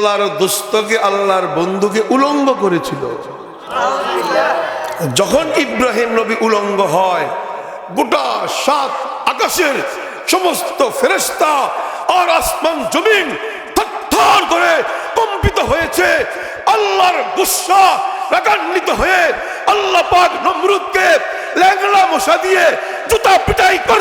আল্লাহর দোস্তকে আল্লাহর বন্ধুকে উলঙ্গ করেছিল। যখন ইব্রাহিম নবী উলঙ্গ হয়, গোটা সাত আকাশের সমস্ত ফেরেস্তা আর আসমান জমিন করে কম্পিত হয়েছে। আল্লাহর গুসা রাগান্বিত হয়ে আল্লাহ পাক নমরুদকে ল্যাংলা মশা দিয়ে জুতা পিটাই করতে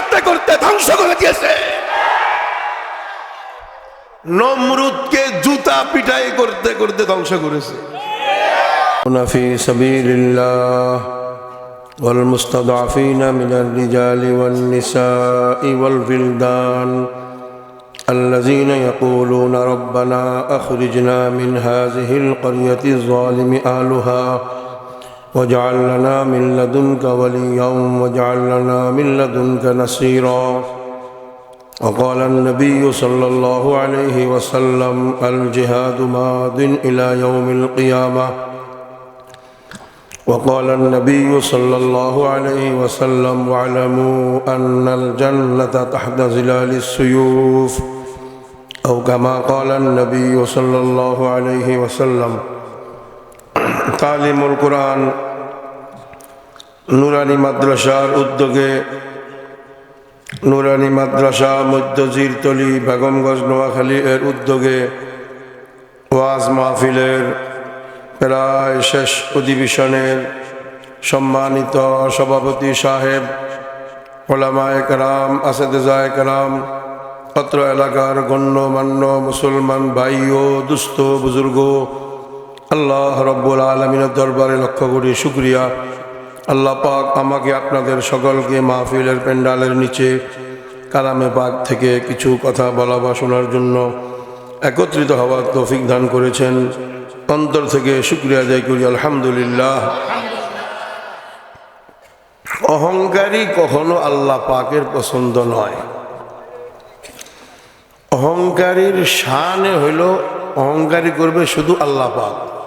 নমরুদকে জুতা পিটাই করতে করতে ধ্বংস করেছে في سبيل الله والمستضعفين من الرجال والنساء والولدان الذين يقولون ربنا أخرجنا من هذه القرية الظالم أهلها واجعل لنا من لدنك وليا واجعل لنا من لدنك نصيرا وقال النبي صلى الله عليه وسلم الجهاد ماض إلى يوم القيامة وقال النبي صلى الله عليه وسلم واعلموا أن الجنة تحت ظلال السيوف أو كما قال النبي صلى الله عليه وسلم তালিমুল কোরআন নুরানি মাদ্রাসার উদ্যোগে নুরানি মাদ্রাসা, মধ্যজির মধ্যজিরতলি বেগমগঞ্জ নোয়াখালী এর উদ্যোগে ওয়াজ মাহফিলের প্রায় শেষ অধিবেশনের সম্মানিত সভাপতি সাহেব, ওলামায় কারাম আসাদায় কারাম, অত্র এলাকার গণ্যমান্য মুসলমান ভাই ও দুস্থ বুজুর্গ, আল্লাহ রব্বুল আলমিনের দরবারে লক্ষ্য করি শুক্রিয়া আল্লাহ পাক আমাকে আপনাদের সকলকে মাহফিলের প্যান্ডালের নিচে, কালামে পাক থেকে কিছু কথা বলা বা শোনার জন্য একত্রিত হওয়ার তৌফিক দান করেছেন। অন্তর থেকে শুক্রিয়া আদায় করি, আলহামদুলিল্লাহ। অহংকারী কখনো আল্লাহ পাকের পছন্দ নয়। অহংকারীর শানে হইল, অহংকারী করবে শুধু আল্লাহ পাক।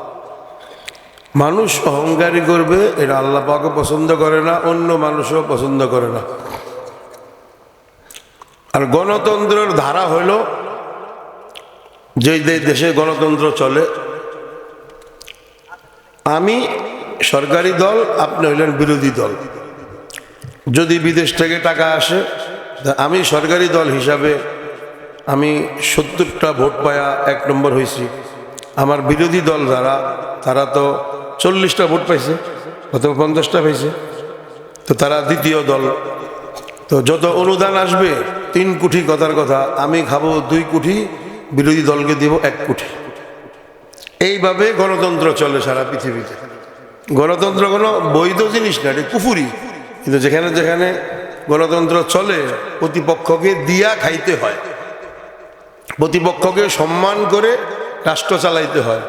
মানুষ অহংকারী করবে এটা আল্লাহ পাকও পছন্দ করে না, অন্য মানুষও পছন্দ করে না। আর গণতন্ত্রের ধারা হইল যে দেশে গণতন্ত্র চলে, আমি সরকারি দল, আপনি হইলেন বিরোধী দল। যদি বিদেশ থেকে টাকা আসে আমি সরকারি দল হিসাবে আমি সত্তরটা ভোট পায়া এক নম্বর হয়েছি আমার বিরোধী দল যারা, তারা তো চল্লিশটা ভোট পাইছে, অথবা পঞ্চাশটা পাইছে। তো তারা দ্বিতীয় দল। তো যত অনুদান আসবে, তিন কোটি কথার কথা, আমি খাব দুই কোটি, বিরোধী দলকে দিব এক কোটি। এইভাবে গণতন্ত্র চলে সারা পৃথিবীতে। গণতন্ত্র কোনো বৈধ জিনিস না, এটা কুফুরি। কিন্তু যেখানে যেখানে গণতন্ত্র চলে, প্রতিপক্ষকে দিয়া খাইতে হয়। প্রতিপক্ষকে সম্মান করে রাষ্ট্র চালাইতে হয়।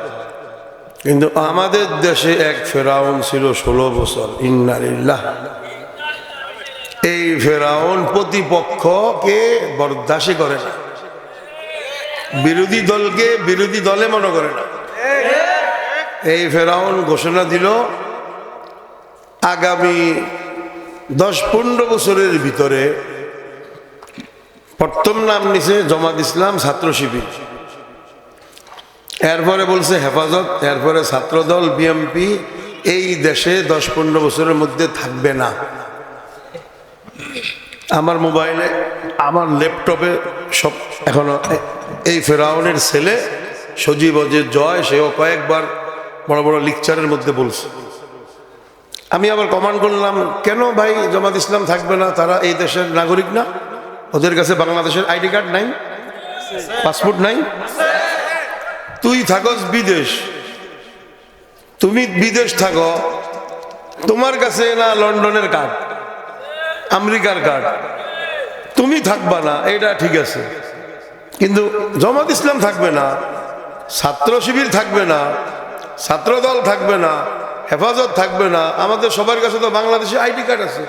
কিন্তু আমাদের দেশে এক ফেরাউন ছিল ষোলো বছর। ইন্নারিল্লাহ এই ফেরাউন প্রতিপক্ষকে বরদাসী করে না। বিরোধী দলকে বিরোধী দলে মনে করে না। এই ফেরাউন ঘোষণা দিল, আগামী দশ পনেরো বছরের ভিতরে প্রথম নাম নিছে জমাত ইসলাম ছাত্র শিবির। এরপরে বলছে হেফাজত, এরপরে ছাত্রদল বিএমপি এই দেশে দশ পনেরো বছরের মধ্যে থাকবে না। আমার মোবাইলে, আমার ল্যাপটপে সব এখনও, এই ফেরাউনের ছেলে সজীব যে জয়, সেও কয়েকবার বড় বড় লিকচারের মধ্যে বলছে। আমি আবার কমান্ড করলাম, কেন ভাই জামাত ইসলাম থাকবে না? তারা এই দেশের নাগরিক না? ওদের কাছে বাংলাদেশের আইডি কার্ড নাই? পাসপোর্ট নাই? তুই থাকস বিদেশ। তুমি বিদেশ থাকো। তোমার কাছে না লন্ডনের কার্ড? আমেরিকার কার্ড? তুমি থাকবা না, এটা ঠিক আছে। কিন্তু জমাত ইসলাম থাকবে না, ছাত্র শিবির থাকবে না ছাত্রদল থাকবে না, হেফাজত থাকবে না। আমাদের সবার কাছে তো বাংলাদেশে আইডি কার্ড আছে।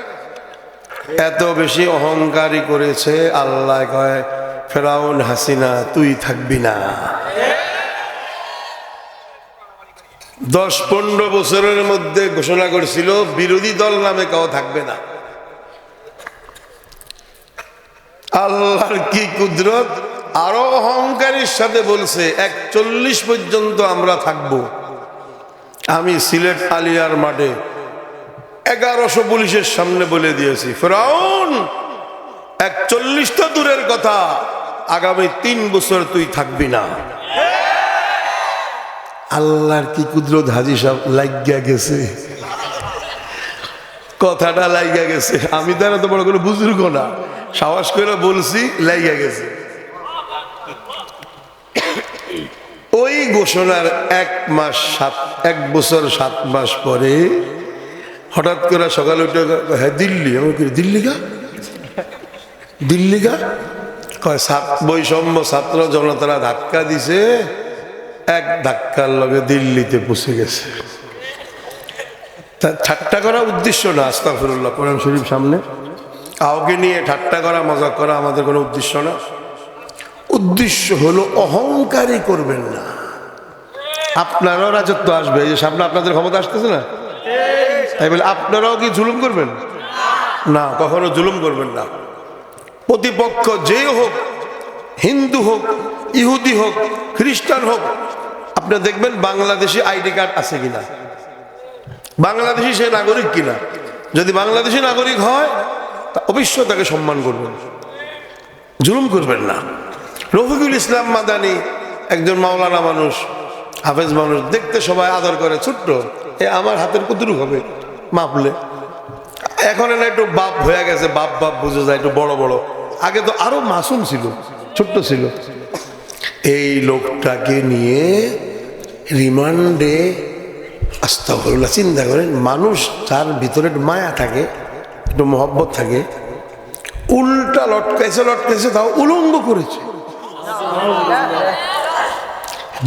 এত বেশি অহংকারী করেছে আল্লাহ, কয় ফেরাউন হাসিনা, তুই থাকবি না। দশ পনেরো বছরের মধ্যে ঘোষণা করেছিল, বিরোধী দল নামে কেউ থাকবে না। আল্লাহর কি কুদরত? আরও অহংকারের সাথে বলছে, একচল্লিশ পর্যন্ত আমরা থাকব। আমি সিলেট আলিয়ার মাঠে এগারোশো পুলিশের সামনে বলে দিয়েছি, ফেরাউন, একচল্লিশটা দূরের কথা। আগামী তিন বছর তুই থাকবি না। আল্লাহর কি কুদরত হাজি সাহেব? লাগিয়া গেছে। কথাটা লাইগা গেছে। আমি তো আর এত বড় কোনো বুজুর্গ না। সাহস করে বলছি লাইগা গেছে। ওই ঘোষণার এক মাস সাত এক বছর সাত মাস পরে হঠাৎ করে সকালে উঠে হ্যাঁ দিল্লি। আমি কই, দিল্লি গা? দিল্লি গা? কয় বৈষম্য ছাত্র জনতারা ধাক্কা দিছে। এক ধাক্কার লগে দিল্লিতে পৌঁছে গেছে। ঠাট্টা করা উদ্দেশ্য না আস্তাফরুল্লাহ কোরআন শরীফ সামনে। কাউকে নিয়ে ঠাট্টা করা মজা করা আমাদের কোনো উদ্দেশ্য না। উদ্দেশ্য হলো অহংকারই করবেন না। আপনারাও রাজত্ব আসবে, এই যে সামনে আপনাদের ক্ষমতা আসতেছে না? তাই বলে, আপনারাও কি জুলুম করবেন? না, কখনো জুলুম করবেন না। প্রতিপক্ষ যে হোক, হিন্দু হোক, ইহুদি হোক, খ্রিস্টান হোক আপনি দেখবেন বাংলাদেশি আইডি কার্ড আছে কিনা? বাংলাদেশি সে নাগরিক কিনা? যদি বাংলাদেশি নাগরিক হয়, তা অবশ্যই তাকে সম্মান করবেন। জুলুম করবেন না। রফিকুল ইসলাম মাদানি একজন মাওলানা মানুষ, হাফেজ মানুষ, দেখতে সবাই আদর করে, ছোট্ট। এ আমার হাতের কুতুরুক হবে? মাপলে। এখন এরা একটু বাপ হয়ে গেছে, বাপ বাপ বুঝে যায়, একটু বড় বড়। আগে তো আরও মাসুম ছিল, ছোট্ট ছিল। এই লোকটাকে নিয়ে রিমান্ডে আস্তাফরুল্লাহ চিন্তা করেন মানুষ তার ভিতরে মায়া থাকে, একটু মহব্বত থাকে, উল্টা লটকাইছে লটকাইছে, তাও উলঙ্গ করেছে।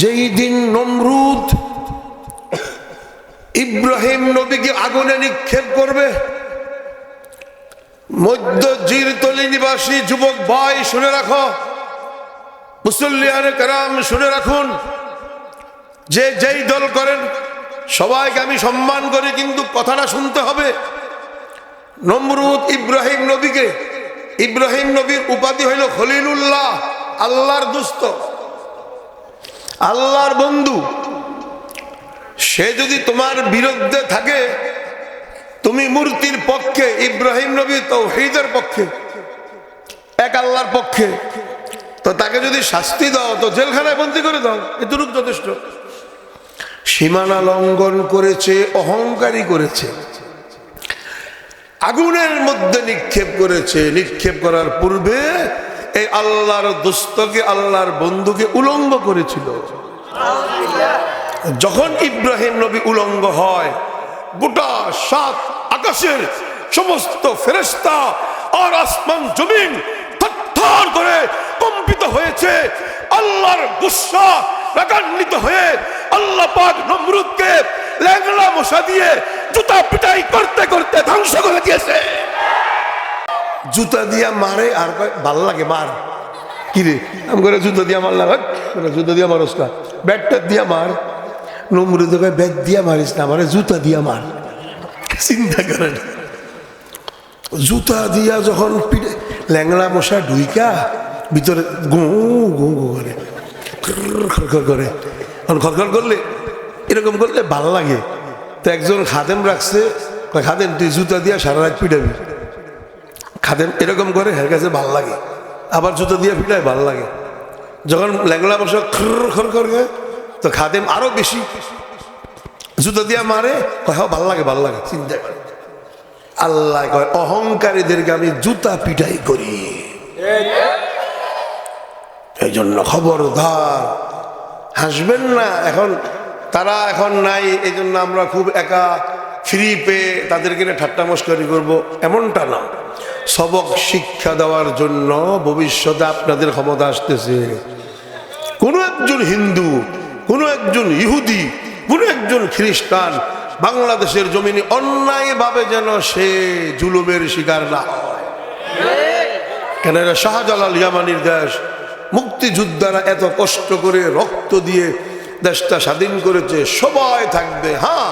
যেই দিন নমরুদ ইব্রাহিম নবীকে আগুনে নিক্ষেপ করবে, মধ্য জিরতলি নিবাসী যুবক ভাই শুনে রাখো, মুসল্লিয়ানে কারাম শুনে রাখুন। যে যেই দল করেন, সবাইকে আমি সম্মান করি, কিন্তু কথাটা শুনতে হবে। নমরুদ ইব্রাহিম নবীকে, ইব্রাহিম নবীর উপাধি হইল খলিলুল্লাহ, আল্লাহর দুস্থ আল্লাহর বন্ধু। সে যদি তোমার বিরুদ্ধে থাকে, তুমি মূর্তির পক্ষে, ইব্রাহিম নবী তৌহিদের পক্ষে, এক আল্লাহর পক্ষে, তো তাকে যদি শাস্তি দাও, তো জেলখানায় বন্দি করে দাও এটুকু যথেষ্ট। সীমানা লঙ্ঘন করেছে, অহংকারী করেছে। আগুনের মধ্যে নিক্ষেপ করেছে। নিক্ষেপ করার পূর্বে এই আল্লাহর দোস্তকে, আল্লাহর বন্ধুকে উলঙ্গ করেছিল। যখন ইব্রাহিম নবী উলঙ্গ হয়, গোটা সাত আকাশের সমস্ত ফেরেস্তা আর আসমান জমিন থর করে কম্পিত হয়েছে। আল্লাহর গুসা রাগান্বিত হয়ে আল্লাহ পাক নমরুদকে ল্যাংলা মশা দিয়ে জুতা পিটাই করতে করতে ধ্বংস করে দিয়েছে। জুতা দিয়া মারে আর ভালো লাগে মার। কিরে আমি করে জুতো দিয়া মারলাম করে জুতো দিয়া মারস না। ব্যাটটা দিয়া মার। নমরুদ ব্যাট দিয়া মারিস না, আমারে জুতা দিয়া মার। চিন্তা করেন। জুতা দিয়া যখন পিঠে ল্যাংড়া মশা ঢুইকা, ভিতরে গু গু গু করে করে। খরখর করলে এরকম করলে ভালো লাগে। তো একজন খাদেম রাখছে কয়, খাদেম তুই জুতা দিয়া সারা রাত পিটাবি। খাদেম এরকম করে হের কাছে ভালো লাগে। আবার জুতো দিয়ে পিটায় ভালো লাগে। যখন ল্যাংলা বসে খর খর করে তো খাদেম আরও বেশি জুতো দিয়ে মারে কয় হ্যাঁ ভালো লাগে ভালো লাগে চিন্তা করে। আল্লাহ কয় অহংকারীদেরকে আমি জুতা পিটাই করি। এই জন্য খবরদার হাসবেন না, এখন তারা এখন নাই এই জন্য আমরা খুব একা ফ্রি পেয়ে তাদেরকে নিয়ে ঠাট্টা মস্করি করব, এমনটা না। সবক শিক্ষা দেওয়ার জন্য ভবিষ্যতে আপনাদের ক্ষমতা আসতেছে। কোনো একজন হিন্দু, কোনো একজন ইহুদি, কোনো একজন খ্রিস্টান বাংলাদেশের জমিনে অন্যায়ভাবে যেন সে জুলুমের শিকার না হয়। কেন শাহজালাল ইয়ামানির দেশ? মুক্তিযোদ্ধারা এত কষ্ট করে রক্ত দিয়ে দেশটা স্বাধীন করেছে, সবাই থাকবে হ্যাঁ?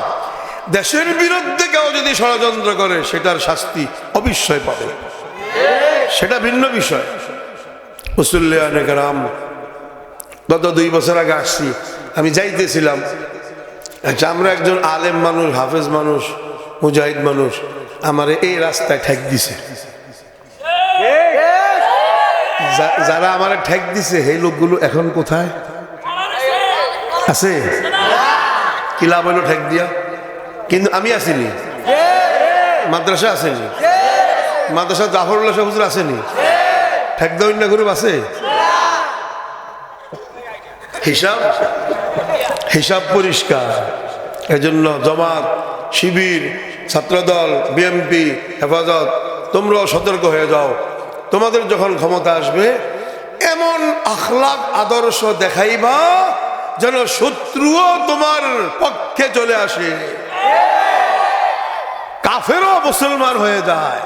দেশের বিরুদ্ধে কেউ যদি ষড়যন্ত্র করে, সেটার শাস্তি অবশ্যই পাবে। সেটা ভিন্ন বিষয়। মুসল্লিয়ানে গত দুই বছর আগে আসছি, আমি যাইতেছিলাম। আচ্ছা আমরা একজন আলেম মানুষ, হাফেজ মানুষ, মুজাহিদ মানুষ, আমার এই রাস্তায় ঠেক দিছে। যারা আমার ঠেক দিছে, সেই লোকগুলো এখন কোথায়? আছে? কি লাভ ঠেক দিয়া? কিন্তু আমি আসিনি। মাদ্রাসা আসেনি। মাদ্রাসা জাফরুল্লাহ হুজুর আসেনি। ঠেক দেওয়ার না গ্রুপ আছে? হিসাব? হিসাব পরিষ্কার। এজন্য জমাত, শিবির, ছাত্রদল, বিএমপি, হেফাজত, তোমরাও সতর্ক হয়ে যাও। তোমাদের যখন ক্ষমতা আসবে, এমন আখলাক আদর্শ দেখাইবা যেন শত্রুও তোমার পক্ষে চলে আসে। কাফেরও মুসলমান হয়ে যায়।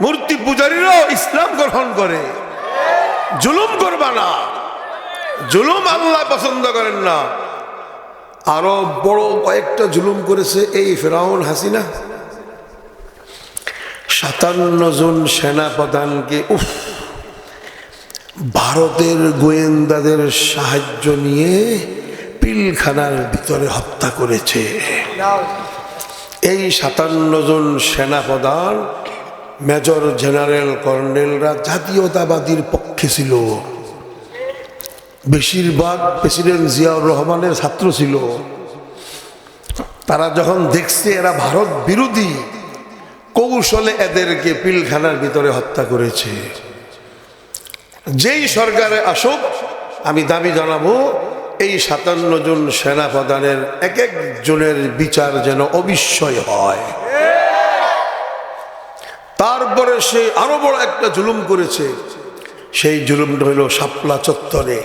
মূর্তি পূজারীরাও ইসলাম গ্রহণ করে। জুলুম করবা না। জুলুম আল্লাহ পছন্দ করেন না। আরও বড় কয়েকটা জুলুম করেছে এই ফেরাউন হাসিনা। সাতান্ন জন সেনাপ্রধানকে, উফ, ভারতের গোয়েন্দাদের সাহায্য নিয়ে পিলখানার ভিতরে হত্যা করেছে। এই সাতান্ন জন সেনাপ্রধান, মেজর জেনারেল কর্নেলরা জাতীয়তাবাদীর পক্ষে ছিল। বেশিরভাগ প্রেসিডেন্ট জিয়াউর রহমানের ছাত্র ছিল। তারা যখন দেখছে এরা ভারত বিরোধী কৌশলে এদেরকে পিলখানার ভিতরে হত্যা করেছে। যেই সরকারে আসুক, আমি দাবি জানাব, এই সাতান্ন জন সেনাপ্রধানের এক একজনের বিচার যেন অবিস্ময় হয়। তারপরে সে আরও বড় একটা জুলুম করেছে। সেই জুলুমটা হইল শাপলা চত্বরে।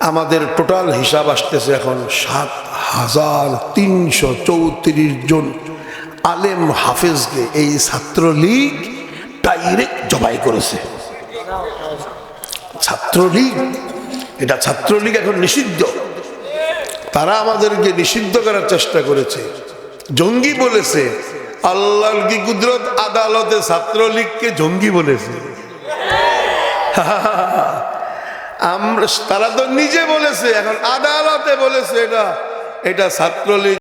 আমাদের টোটাল হিসাব আসতেছে এখন সাত হাজার তিনশো চৌত্রিশ জন আলেম হাফেজকে এই ছাত্রলীগ ডাইরেক্ট জবাই করেছে। ছাত্রলীগ, এটা ছাত্রলীগ এখন নিষিদ্ধ। তারা আমাদেরকে নিষিদ্ধ করার চেষ্টা করেছে। জঙ্গি বলেছে, আল্লাহর কি কুদরত আদালতে ছাত্রলীগকে জঙ্গি বলেছে? আমরা, তারা তো নিজে বলেছে, এখন আদালতে বলেছে এটা এটা ছাত্রলীগ